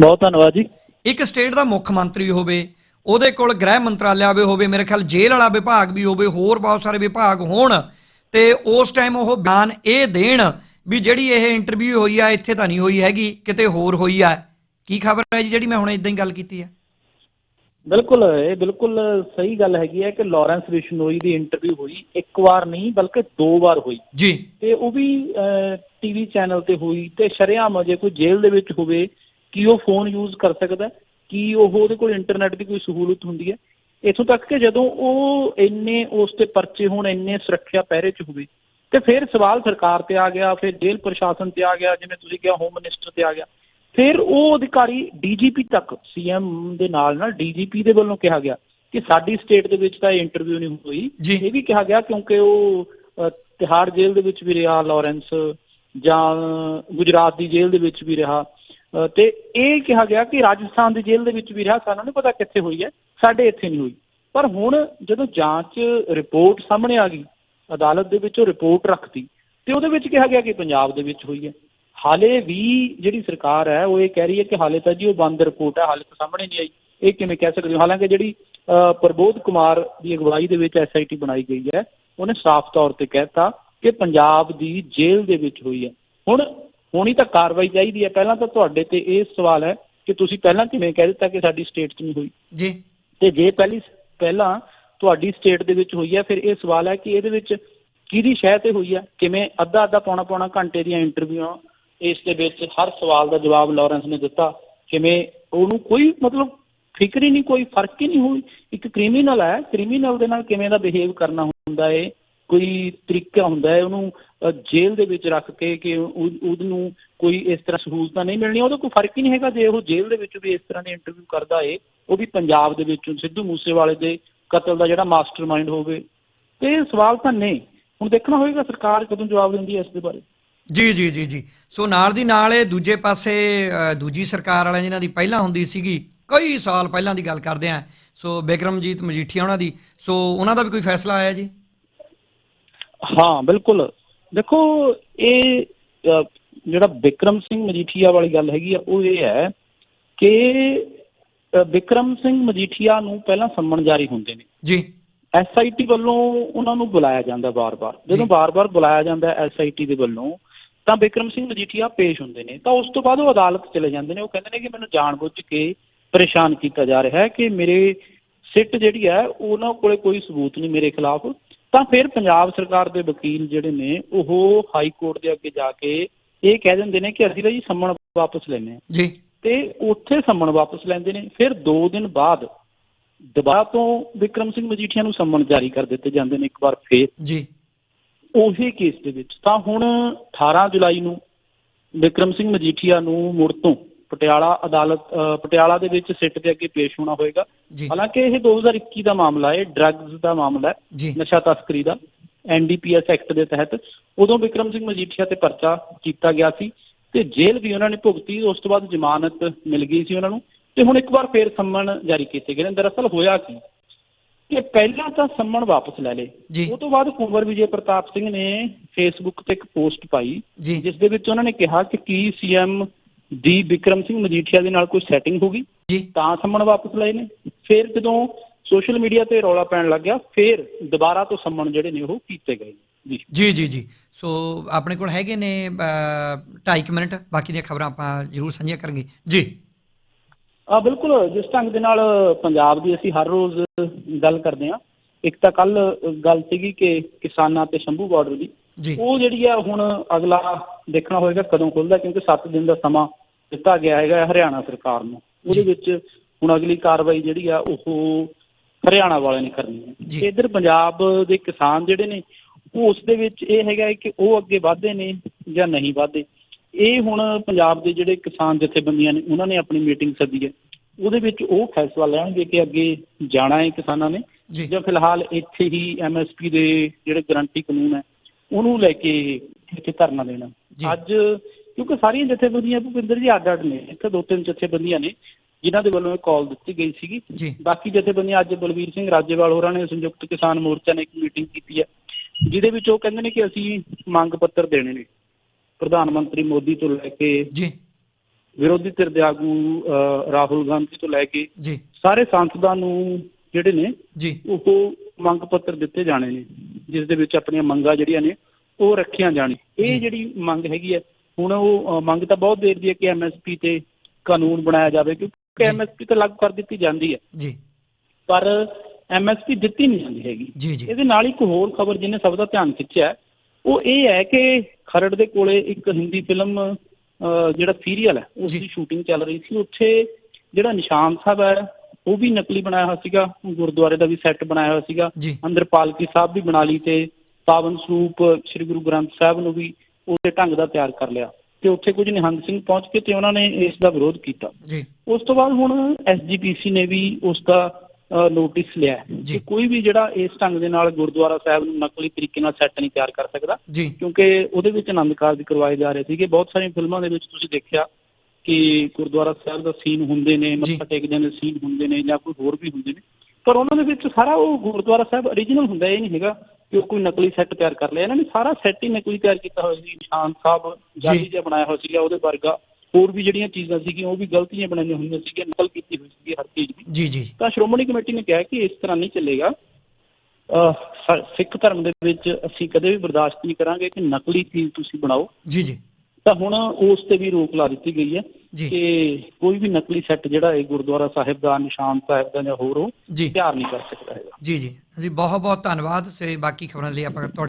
ਬਹੁਤ ਧੰਨਵਾਦ ਜੀ। ਇੱਕ ਸਟੇਟ ਦਾ ਮੁੱਖ ਮੰਤਰੀ ਹੋਵੇ ਉਹਦੇ ਕੋਲ ਗ੍ਰਹਿ ਮੰਤਰਾਲਾ ਹੋਵੇ ਹੋਵੇ ਮੇਰੇ ਖਿਆਲ ਜੇਲ੍ਹ ਵਾਲਾ ਵਿਭਾਗ ਵੀ ਹੋਵੇ ਹੋਰ ਬਹੁਤ ਸਾਰੇ ਵਿਭਾਗ ਹੋਣ ਤੇ ਉਸ ਟਾਈਮ ਉਹ ਬਿਆਨ ਇਹ ਦੇਣ ਵੀ ਜਿਹੜੀ ਇਹ ਇੰਟਰਵਿਊ ਹੋਈ ਆ ਇੱਥੇ ਤਾਂ ਨਹੀਂ ਹੋਈ ਹੈਗੀ ਕਿਤੇ ਹੋਰ ਹੋਈ ਆ। ਕੀ ਖਬਰ ਹੈ ਜੀ ਜਿਹੜੀ ਮੈਂ ਹੁਣ ਇਦਾਂ ਹੀ ਗੱਲ ਕੀਤੀ ਹੈ ਬਿਲਕੁਲ ਇਹ ਬਿਲਕੁਲ ਸਹੀ ਗੱਲ ਹੈਗੀ ਹੈ ਕਿ ਲਾਰੈਂਸ ਬਿਸ਼ਨੋਈ ਦੀ ਇੰਟਰਵਿਊ ਹੋਈ ਇੱਕ ਵਾਰ ਨਹੀਂ ਬਲਕਿ ਦੋ ਵਾਰ ਹੋਈ। ਜੀ। ਤੇ ਉਹ ਵੀ ਟੀਵੀ ਚੈਨਲ ਤੇ ਹੋਈ ਤੇ ਸ਼ਰੇਆਮ ਜੇ ਕੋਈ ਜੇਲ੍ਹ ਦੇ ਵਿੱਚ ਹੋਵੇ ਕੀ ਉਹ ਫੋਨ ਯੂਜ਼ ਕਰ ਸਕਦਾ? ਕੀ ਉਹ ਉਹਦੇ ਕੋਲ ਇੰਟਰਨੈਟ ਦੀ ਕੋਈ ਸਹੂਲਤ ਹੁੰਦੀ ਹੈ ਇਥੋਂ ਤੱਕ ਕਿ ਜਦੋਂ ਉਹ ਇੰਨੇ ਉਸ ਤੇ ਪਰਚੇ ਹੋਣ ਇੰਨੇ ਸੁਰੱਖਿਆ ਪਹਿਰੇ 'ਚ ਹੋਵੇ ਤੇ ਫਿਰ ਸਵਾਲ ਸਰਕਾਰ ਤੇ ਆ ਗਿਆ ਫਿਰ ਜੇਲ੍ਹ ਪ੍ਰਸ਼ਾਸਨ ਤੇ ਆ ਗਿਆ ਜਿਵੇਂ ਤੁਸੀਂ ਕਿਹਾ ਹੋਮ ਮਿਨਿਸਟਰ ਤੇ ਆ ਗਿਆ ਫਿਰ ਉਹ ਅਧਿਕਾਰੀ ਡੀਜੀਪੀ ਤੱਕ ਸੀਐਮ ਦੇ ਨਾਲ ਨਾਲ ਡੀਜੀਪੀ ਦੇ ਵੱਲੋਂ ਕਿਹਾ ਗਿਆ ਕਿ ਸਾਡੀ ਸਟੇਟ ਦੇ ਵਿੱਚ ਤਾਂ ਇੰਟਰਵਿਊ ਨਹੀਂ ਹੋਈ। ਇਹ ਵੀ ਕਿਹਾ ਗਿਆ ਕਿਉਂਕਿ ਉਹ ਤਿਹਾੜ ਜੇਲ੍ਹ ਦੇ ਵਿੱਚ ਵੀ ਰਿਹਾ ਲਾਰੈਂਸ ਜਾਂ ਗੁਜਰਾਤ ਦੀ ਜੇਲ੍ਹ ਦੇ ਵਿੱਚ ਵੀ ਰਿਹਾ ਤੇ ਇਹ ਕਿਹਾ ਗਿਆ ਕਿ ਰਾਜਸਥਾਨ ਦੀ ਜੇਲ੍ਹ ਦੇ ਵਿੱਚ ਵੀ ਰਿਹਾ ਸਾਨੂੰ ਨਹੀਂ ਪਤਾ ਕਿੱਥੇ ਹੋਈ ਹੈ, ਸਾਡੇ ਇੱਥੇ ਨਹੀਂ ਹੋਈ। ਪਰ ਹੁਣ ਜਦੋਂ ਜਾਂਚ ਰਿਪੋਰਟ ਸਾਹਮਣੇ ਆ ਗਈ, ਅਦਾਲਤ ਦੇ ਵਿੱਚ ਉਹ ਰਿਪੋਰਟ ਰੱਖਤੀ, ਤੇ ਉਹਦੇ ਵਿੱਚ ਕਿਹਾ ਗਿਆ ਕਿ ਪੰਜਾਬ ਦੇ ਵਿੱਚ ਹੋਈ ਹੈ। ਹਾਲੇ ਵੀ ਜਿਹੜੀ ਸਰਕਾਰ ਹੈ, ਉਹ ਇਹ ਕਹਿ ਰਹੀ ਹੈ ਕਿ ਹਾਲੇ ਤਾਂ ਜੀ ਉਹ ਬੰਦ ਰਿਪੋਰਟ ਹੈ, ਹਾਲੇ ਤਾਂ ਸਾਹਮਣੇ ਨਹੀਂ ਆਈ। ਇਹ ਕਿਵੇਂ ਕਹਿ ਸਕਦੇ ਹੋ? ਹਾਲਾਂਕਿ ਜਿਹੜੀ ਪ੍ਰਬੋਧ ਕੁਮਾਰ ਦੀ ਅਗਵਾਈ ਦੇ ਵਿੱਚ ਐਸਆਈਟੀ ਬਣਾਈ ਗਈ ਹੈ, ਉਹਨੇ ਸਾਫ਼ ਤੌਰ ਤੇ ਕਹਿਤਾ ਕਿ ਪੰਜਾਬ ਦੀ ਜੇਲ੍ਹ ਦੇ ਵਿੱਚ ਹੋਈ ਹੈ। ਹੁਣ ਹੋਣੀ ਤਾਂ ਕਾਰਵਾਈ ਚਾਹੀਦੀ ਹੈ। ਪਹਿਲਾਂ ਤਾਂ ਤੁਹਾਡੇ ਤੇ ਇਹ ਸਵਾਲ ਹੈ ਕਿ ਤੁਸੀਂ ਪਹਿਲਾਂ ਕਿਵੇਂ ਕਹਿ ਦਿੱਤਾ ਕਿ ਸਾਡੀ ਸਟੇਟ 'ਚ ਨਹੀਂ ਹੋਈ? ਜੀ। ਤੇ ਜੇ ਪਹਿਲੀ ਪਹਿਲਾਂ ਤੁਹਾਡੀ ਸਟੇਟ ਦੇ ਵਿੱਚ ਹੋਈ ਹੈ ਫਿਰ ਇਹ ਸਵਾਲ ਹੈ ਕਿ ਇਹਦੇ ਵਿੱਚ ਕਿਹਦੀ ਸ਼ਹਿ ਤੇ ਹੋਈ ਹੈ? ਕਿਵੇਂ ਅੱਧਾ ਅੱਧਾ ਪੌਣਾ ਪੌਣਾ ਘੰਟੇ ਦੀਆਂ ਇੰਟਰਵਿਊਆਂ ਇਸ ਦੇ ਵਿੱਚ ਹਰ ਸਵਾਲ ਦਾ ਜਵਾਬ ਲਾਰੈਂਸ ਨੇ ਦਿੱਤਾ। ਕਿਵੇਂ ਉਹਨੂੰ ਕੋਈ ਮਤਲਬ ਫਿਕਰ ਹੀ ਨਹੀਂ ਕੋਈ ਫ਼ਰਕ ਹੀ ਨਹੀਂ ਹੋਈ। ਇੱਕ ਕ੍ਰਿਮੀਨਲ ਹੈ। ਕ੍ਰਿਮੀਨਲ ਦੇ ਨਾਲ ਕਿਵੇਂ ਦਾ ਬਿਹੇਵ ਕਰਨਾ ਹੁੰਦਾ ਹੈ ਕੋਈ ਤਰੀਕਾ ਹੁੰਦਾ ਹੈ ਉਹਨੂੰ ਜੇਲ੍ਹ ਦੇ ਵਿੱਚ ਰੱਖ ਕੇ ਕਿ ਉਹ- ਉਹਨੂੰ ਕੋਈ ਇਸ ਤਰ੍ਹਾਂ ਸਹੂਲਤਾਂ ਨਹੀਂ ਮਿਲਣੀਆਂ, ਉਹਦਾ ਕੋਈ ਫ਼ਰਕ ਹੀ ਨਹੀਂ ਹੈਗਾ ਜੇ ਉਹ ਜੇਲ੍ਹ ਦੇ ਵਿੱਚ ਵੀ ਇਸ ਤਰ੍ਹਾਂ ਦੇ ਇੰਟਰਵਿਊ ਕਰਦਾ ਏ, ਉਹ ਵੀ ਪੰਜਾਬ ਦੇ ਵਿੱਚੋਂ ਸਿੱਧੂ ਮੂਸੇਵਾਲੇ ਦੇ ਕਤਲ ਦਾ ਜਿਹੜਾ ਮਾਸਟਰਮਾਈਂਡ ਹੋਵੇ। ਤੇ ਸਵਾਲ ਤਾਂ ਨੇ, ਹੁਣ ਦੇਖਣਾ ਹੋਏਗਾ ਸਰਕਾਰ ਕਦੋਂ ਜਵਾਬ ਦਿੰਦੀ ਹੈ ਇਸ ਦੇ ਬਾਰੇ। ਜੀ ਜੀ ਜੀ ਜੀ। ਸੋ ਨਾਲ ਦੀ ਨਾਲ ਇਹ ਦੂਜੇ ਪਾਸੇ ਦੂਜੀ ਸਰਕਾਰ ਵਾਲਿਆਂ ਜਿਨ੍ਹਾਂ ਦੀ ਪਹਿਲਾਂ ਹੁੰਦੀ ਸੀਗੀ, ਕਈ ਸਾਲ ਪਹਿਲਾਂ ਦੀ ਗੱਲ ਕਰਦੇ ਆ। ਸੋ ਬਿਕਰਮਜੀਤ ਮਜੀਠੀਆ ਉਹਨਾਂ ਦੀ, ਸੋ ਉਹਨਾਂ ਦਾ ਵੀ ਕੋਈ ਫੈਸਲਾ ਆਇਆ ਜੀ? ਹਾਂ ਬਿਲਕੁਲ। ਦੇਖੋ ਇਹ ਜਿਹੜਾ ਵਿਕਰਮ ਸਿੰਘ ਮਜੀਠੀਆ ਵਾਲੀ ਗੱਲ ਹੈਗੀ ਆ ਉਹ ਇਹ ਹੈ ਕਿ ਵਿਕਰਮ ਸਿੰਘ ਮਜੀਠੀਆ ਨੂੰ ਪਹਿਲਾਂ ਸੰਮਣ ਜਾਰੀ ਹੁੰਦੇ ਨੇ। ਜੀ। ਐਸਆਈਟੀ ਵੱਲੋਂ ਉਹਨਾਂ ਨੂੰ ਬੁਲਾਇਆ ਜਾਂਦਾ ਬਾਰ-ਬਾਰ। ਜਦੋਂ। ਬਾਰ-ਬਾਰ ਬੁਲਾਇਆ ਜਾਂਦਾ ਐਸਆਈਟੀ ਦੇ ਵੱਲੋਂ ਤਾਂ ਬਿਕਰਮ ਸਿੰਘ ਮਜੀਠੀਆ ਪੇਸ਼ ਹੁੰਦੇ ਨੇ। ਤਾਂ ਉਸ ਤੋਂ ਬਾਅਦ ਉਹ ਅਦਾਲਤ ਚਲੇ ਜਾਂਦੇ ਨੇ। ਉਹ ਕਹਿੰਦੇ ਨੇ ਕਿ ਮੈਨੂੰ ਜਾਣਬੁੱਝ ਕੇ ਪਰੇਸ਼ਾਨ ਕੀਤਾ ਜਾ ਰਿਹਾ ਹੈ ਕਿ ਮੇਰੇ ਸਿੱਟ ਜਿਹੜੀ ਹੈ ਉਹਨਾਂ ਕੋਲੇ ਕੋਈ ਸਬੂਤ ਨਹੀਂ ਮੇਰੇ ਖਿਲਾਫ। ਤਾਂ ਫਿਰ ਪੰਜਾਬ ਸਰਕਾਰ ਦੇ ਵਕੀਲ ਜਿਹੜੇ ਨੇ ਉਹ ਹਾਈ ਕੋਰਟ ਦੇ ਅੱਗੇ ਜਾ ਕੇ ਇਹ ਕਹਿ ਦਿੰਦੇ ਨੇ ਕਿ ਅਸੀਂ ਤਾਂ ਜੀ ਸੰਮਣ ਵਾਪਸ ਲੈਨੇ ਆ ਜੀ। ਤੇ ਉੱਥੇ ਸੰਮਣ ਵਾਪਸ ਲੈਂਦੇ ਨੇ ਫਿਰ 2 ਦਿਨ ਬਾਅਦ ਦੁਬਾਰਾ ਤੋਂ ਵਿਕਰਮ ਸਿੰਘ ਮਜੀਠੀਆ ਨੂੰ ਸੰਮਣ ਜਾਰੀ ਕਰ ਦਿੱਤੇ ਜਾਂਦੇ ਨੇ ਇੱਕ ਵਾਰ ਫੇਰ। ਜੀ। ਉਹੀ ਕੇਸ ਦੇ ਵਿੱਚ ਤਾਂ ਹੁਣ 18 ਜੁਲਾਈ ਨੂੰ ਵਿਕਰਮ ਸਿੰਘ ਮਜੀਠੀਆ ਨੂੰ ਮੁੜ ਤੋਂ ਪਟਿਆਲਾ ਅਦਾਲਤ ਪਟਿਆਲਾ ਦੇ ਵਿੱਚ ਸਿੱਟ ਦੇ ਅੱਗੇ ਪੇਸ਼ ਹੋਣਾ ਹੋਏਗਾ। ਹਾਲਾਂਕਿ ਇਹ 2021 ਦਾ ਮਾਮਲਾ ਹੈ ਡਰੱਗਸ ਦਾ ਮਾਮਲਾ ਹੈ ਨਸ਼ਾ ਤਸਕਰੀ ਦਾ ਐਨਡੀਪੀਐਸ ਐਕਟ ਦੇ ਤਹਿਤ। ਉਦੋਂ ਵਿਕਰਮ ਸਿੰਘ ਮਜੀਠੀਆ ਤੇ ਪਰਚਾ ਕੀਤਾ ਗਿਆ ਸੀ ਤੇ ਜੇਲ੍ਹ ਵੀ ਉਹਨਾਂ ਨੇ ਭੁਗਤੀ ਉਸ ਤੋਂ ਬਾਅਦ ਜ਼ਮਾਨਤ ਮਿਲ ਗਈ ਸੀ ਉਹਨਾਂ ਨੂੰ ਤੇ ਹੁਣ ਇੱਕ ਵਾਰ ਫੇਰ ਸੰਮਣ ਜਾਰੀ ਕੀਤੇ ਗਏ ਨੇ। ਦਰਅਸਲ ਹੋਇਆ ਕੀ? ਕਿ ਪਹਿਲਾਂ ਤਾਂ ਸੰਮਣ ਵਾਪਸ ਲੈ ਲਏ। ਉਹ ਤੋਂ ਬਾਅਦ ਕੁੰਵਰ ਵਿਜੇ ਪ੍ਰਤਾਪ ਸਿੰਘ ਨੇ ਫੇਸਬੁੱਕ ਤੇ ਇੱਕ ਪੋਸਟ ਪਾਈ ਜਿਸ ਦੇ ਵਿੱਚ ਉਹਨਾਂ ਨੇ ਕਿਹਾ ਕਿ ਕੀ ਸੀਐਮ ਦੀ ਵਿਕਰਮ ਸਿੰਘ ਮਜੀਠੀਆ ਦੇ ਨਾਲ ਕੋਈ ਸੈਟਿੰਗ ਹੋ ਗਈ? ਜੀ। ਤਾਂ ਸੰਮਣ ਵਾਪਸ ਲਏ ਨੇ। ਫਿਰ ਜਦੋਂ ਸੋਸ਼ਲ ਮੀਡੀਆ ਤੇ ਰੌਲਾ ਪੈਣ ਲੱਗ ਗਿਆ ਫਿਰ ਦੁਬਾਰਾ ਤੋਂ ਸੰਮਣ ਜਿਹੜੇ ਨੇ ਉਹ ਕੀਤੇ ਗਏ ਜੀ। ਜੀ ਜੀ ਜੀ। ਸੋ ਆਪਣੇ ਕੋਲ ਹੈਗੇ ਨੇ 2.5 ਮਿੰਟ। ਬਾਕੀ ਦੀਆਂ ਖਬਰਾਂ ਆਪਾਂ ਜ਼ਰੂਰ ਸਾਂਝੀਆਂ ਕਰਾਂਗੇ। ਜੀ। ਆ ਬਿਲਕੁਲ। ਜਿਸ ਢੰਗ ਦੇ ਨਾਲ ਪੰਜਾਬ ਦੀ ਅਸੀਂ ਹਰ ਰੋਜ਼ ਗੱਲ ਕਰਦੇ ਹਾਂ। ਇੱਕ ਤਾਂ ਕੱਲ ਗੱਲ ਸੀਗੀ ਕਿ ਕਿਸਾਨਾਂ ਤੇ ਸ਼ੰਭੂ ਬਾਰਡਰ ਦੀ। ਉਹ ਜਿਹੜੀ ਆ ਹੁਣ ਅਗਲਾ ਦੇਖਣਾ ਹੋਏਗਾ ਕਦੋਂ ਖੁੱਲਦਾ ਕਿਉਂਕਿ 7 ਦਿਨ ਦਾ ਸਮਾਂ ਦਿੱਤਾ ਗਿਆ ਹੈਗਾ ਹਰਿਆਣਾ ਸਰਕਾਰ ਨੂੰ। ਉਹਦੇ ਵਿੱਚ ਹੁਣ ਅਗਲੀ ਕਾਰਵਾਈ ਜਿਹੜੀ ਆ ਉਹ ਹਰਿਆਣਾ ਵਾਲਿਆਂ ਨੇ ਕਰਨੀ। ਹੈ। ਇਧਰ ਪੰਜਾਬ ਦੇ ਕਿਸਾਨ ਜਿਹੜੇ ਨੇ ਉਹ ਉਸ ਦੇ ਵਿੱਚ ਇਹ ਹੈਗਾ ਕਿ ਉਹ ਅੱਗੇ ਵਧਦੇ ਨੇ ਜਾਂ ਨਹੀਂ ਵਧਦੇ। ਇਹ ਹੁਣ ਪੰਜਾਬ ਦੇ ਜਿਹੜੇ ਕਿਸਾਨ ਜਥੇਬੰਦੀਆਂ ਨੇ ਉਹਨਾਂ ਨੇ ਆਪਣੀ ਮੀਟਿੰਗ ਸੱਦੀ ਹੈ। ਉਹਦੇ ਵਿੱਚ ਉਹ ਫੈਸਲਾ ਲੈਣਗੇ ਕਿ ਅੱਗੇ ਜਾਣਾ ਹੈ ਕਿਸਾਨਾਂ ਨੇ। ਜੀ। ਫਿਲਹਾਲ ਇੱਥੇ ਹੀ ਐਮਐਸਪੀ ਦੇ ਜਿਹੜੇ ਗਰੰਟੀ ਕਾਨੂੰਨ ਹੈ ਉਹਨੂੰ ਲੈ ਕੇ ਇੱਥੇ ਧਰਨਾ ਦੇਣਾ। ਅੱਜ ਕਿਉਂਕਿ ਸਾਰੀਆਂ ਜਥੇਬੰਦੀਆਂ ਭੁਪਿੰਦਰ ਜੀ ਅੱਡ ਅੱਡ ਨੇ। ਇੱਥੇ ਦੋ ਤਿੰਨ ਜਥੇਬੰਦੀਆਂ ਨੇ ਜਿਨ੍ਹਾਂ ਦੇ ਵੱਲੋਂ ਇਹ ਕਾਲ ਦਿੱਤੀ ਗਈ ਸੀਗੀ। ਬਾਕੀ ਜਥੇਬੰਦੀਆਂ ਅੱਜ ਬਲਵੀਰ ਸਿੰਘ ਰਾਜੇਵਾਲ ਹੋਰਾਂ ਨੇ ਸੰਯੁਕਤ ਕਿਸਾਨ ਮੋਰਚਾ ਨੇ ਇੱਕ ਮੀਟਿੰਗ ਕੀਤੀ ਹੈ ਜਿਹਦੇ ਵਿੱਚ ਉਹ ਕਹਿੰਦੇ ਨੇ ਕਿ ਅਸੀਂ ਮੰਗ ਪੱਤਰ ਦੇਣੇ ਨੇ ਪ੍ਰਧਾਨ ਮੰਤਰੀ ਮੋਦੀ ਤੋਂ ਲੈ ਕੇ ਜੀ। ਵਿਰੋਧੀ ਧਿਰ ਦੇ ਆਗੂ ਰਾਹੁਲ ਗਾਂਧੀ ਤੋਂ ਲੈ ਕੇ ਜੀ। ਸਾਰੇ ਸੰਸਦਾਂ ਨੂੰ ਜਿਹੜੇ ਨੇ ਜੀ। ਉਹ ਮੰਗ ਪੱਤਰ ਦਿੱਤੇ ਜਾਣੇ ਨੇ ਜਿਸ ਦੇ ਵਿੱਚ ਆਪਣੀਆਂ ਮੰਗਾਂ ਜਿਹੜੀਆਂ ਨੇ ਉਹ ਰੱਖੀਆਂ ਜਾਣੀ। ਇਹ ਜਿਹੜੀ ਮੰਗ ਹੈਗੀ ਹੈ ਹੁਣ ਉਹ ਮੰਗ ਤਾਂ ਬਹੁਤ ਦੇਰ ਦੀ ਹੈ ਕਿ ਐਮਐਸਪੀ ਤੇ ਕਾਨੂੰਨ ਬਣਾਇਆ ਜਾਵੇ ਕਿਉਂਕਿ। ਐਮਐਸਪੀ ਤਾਂ ਲਾਗੂ ਕਰ ਦਿੱਤੀ ਜਾਂਦੀ ਹੈ। ਜੀ। ਪਰ ਐਮਐਸਪੀ ਦਿੱਤੀ ਨਹੀਂ ਜਾਂਦੀ ਹੈਗੀ। ਇਹਦੇ ਨਾਲ ਇੱਕ ਹੋਰ ਖਬਰ ਜਿਹਨੇ ਸਭ ਦਾ ਧਿਆਨ ਖਿੱਚਿਆ ਉਹ ਇਹ ਹੈ ਕਿ ਖਰੜ ਦੇ ਕੋਲੇ ਇੱਕ ਹਿੰਦੀ ਫਿਲਮ ਜਿਹੜਾ ਸੀਰੀਅਲ ਹੈ ਉਸ। ਦੀ ਸ਼ੂਟਿੰਗ ਚੱਲ ਰਹੀ ਸੀ। ਉੱਥੇ ਜਿਹੜਾ ਨਿਸ਼ਾਨ ਸਾਹਿਬ ਹੈ ਉਹ ਵੀ ਨਕਲੀ ਬਣਾਇਆ ਹੋਇਆ ਸੀਗਾ। ਗੁਰਦੁਆਰੇ ਦਾ ਵੀ ਸੈੱਟ ਬਣਾਇਆ ਹੋਇਆ ਸੀਗਾ। ਅੰਦਰ ਪਾਲਕੀ ਸਾਹਿਬ ਵੀ ਬਣਾ ਲਈ ਤੇ ਪਾਵਨ ਸਰੂਪ ਸ੍ਰੀ ਗੁਰੂ ਗ੍ਰੰਥ ਸਾਹਿਬ ਨੂੰ ਵੀ ਉਸੇ ਢੰਗ ਦਾ ਤਿਆਰ ਕਰ ਲਿਆ ਤੇ ਉੱਥੇ ਕੁਝ ਨਿਹੰਗ ਸਿੰਘ ਪਹੁੰਚ ਕੇ ਤੇ ਉਹਨਾਂ ਨੇ ਇਸ ਦਾ ਵਿਰੋਧ ਕੀਤਾ। ਜੀ। ਉਸ ਤੋਂ ਬਾਅਦ ਹੁਣ ਐਸਜੀਪੀਸੀ ਨੇ ਵੀ ਉਸ ਦਾ ਨੋਟਿਸ ਲਿਆ। ਕਿ ਕੋਈ ਵੀ ਜਿਹੜਾ ਇਸ ਢੰਗ ਦੇ ਨਾਲ ਗੁਰਦੁਆਰਾ ਸਾਹਿਬ ਨੂੰ ਨਕਲੀ ਤਰੀਕੇ ਨਾਲ ਸੈੱਟ ਨਹੀਂ ਤਿਆਰ ਕਰ ਸਕਦਾ। ਕਿਉਂਕਿ ਉਹਦੇ ਵਿੱਚ ਆਨੰਦ ਕਾਰਜ ਕਰਵਾਏ ਜਾ ਰਹੇ ਸੀਗੇ। ਬਹੁਤ ਸਾਰੀਆਂ ਫਿਲਮਾਂ ਦੇ ਵਿੱਚ ਤੁਸੀਂ ਦੇਖਿਆ ਕਿ ਗੁਰਦੁਆਰਾ ਸਾਹਿਬ ਦਾ ਸੀਨ ਹੁੰਦੇ ਨੇ। ਮੱਥਾ ਟੇਕਦੇ ਨੇ ਸੀਨ ਹੁੰਦੇ ਨੇ ਜਾਂ ਕੋਈ ਹੋਰ ਵੀ ਹੁੰਦੇ ਨੇ। ਪਰ ਉਹਨਾਂ ਦੇ ਵਿੱਚ ਸਾਰਾ ਉਹ ਗੁਰਦੁਆਰਾ ਸਾਹਿਬ origignal ਹੁੰਦਾ ਇਹ ਨਹੀਂ ਹੈਗਾ। ਕਿ ਉਹ ਕੋਈ ਨਕਲੀ ਸੈੱਟ ਤਿਆਰ ਕਰ ਲਿਆ। ਇਹਨਾਂ ਨੇ ਸਾਰਾ ਸੈੱਟ ਹੀ ਨਕਲੀ ਤਿਆਰ ਕੀਤਾ ਹੋਇਆ ਸੀ। ਨਿਸ਼ਾਨ ਸਾਹਿਬ ਜਾਲੀ ਜਿਹਾ ਬਣਾਇਆ ਹੋਇਆ ਸੀਗਾ ਉਹਦੇ ਵਰਗਾ। ਹੋਰ ਵੀ ਜਿਹੜੀਆਂ ਚੀਜ਼ਾਂ ਸੀਗੀਆਂ ਉਹ ਵੀ ਗਲਤੀਆਂ ਬਣਾਈਆਂ ਹੋਈਆਂ ਸੀਗੀਆਂ ਨਕਲ ਕੀਤੀ ਹੋਈ ਸੀਗੀ ਹਰ ਚੀਜ਼ ਦੀ। ਜੀ ਜੀ। ਤਾਂ ਸ਼੍ਰੋਮਣੀ ਕਮੇਟੀ ਨੇ ਕਿਹਾ ਕਿ ਇਸ ਤਰ੍ਹਾਂ ਨਹੀਂ ਚੱਲੇਗਾ। ਸਿੱਖ ਧਰਮ ਦੇ ਵਿੱਚ ਅਸੀਂ ਕਦੇ ਵੀ ਬਰਦਾਸ਼ਤ ਨਹੀਂ ਕਰਾਂਗੇ ਕਿ ਨਕਲੀ ਚੀਜ਼ ਤੁਸੀਂ ਬਣਾਓ। ਜੀ ਜੀ। ਤਾਂ ਹੁਣ ਉਸ ਤੇ ਵੀ ਰੋਕ ਲਾ ਦਿੱਤੀ ਗਈ ਹੈ ਕਿ ਕੋਈ ਵੀ ਨਕਲੀ ਸੈੱਟ ਜਿਹੜਾ ਹੈ ਗੁਰਦੁਆਰਾ ਸਾਹਿਬ ਦਾ ਨਿਸ਼ਾਨ ਸਾਹਿਬ ਦਾ ਜਾਂ ਹੋਰ ਉਹ ਤਿਆਰ ਨਹੀਂ ਕਰ ਸਕਦਾ ਹੈਗਾ। ਜੀ ਜੀ। ਜੀ ਬਹੁਤ ਬਹੁਤ ਧੰਨਵਾਦ। ਸੇ ਬਾਕੀ ਖਬਰਾਂ ਲਈ ਆਪਾਂ ਤੁਹਾਡੇ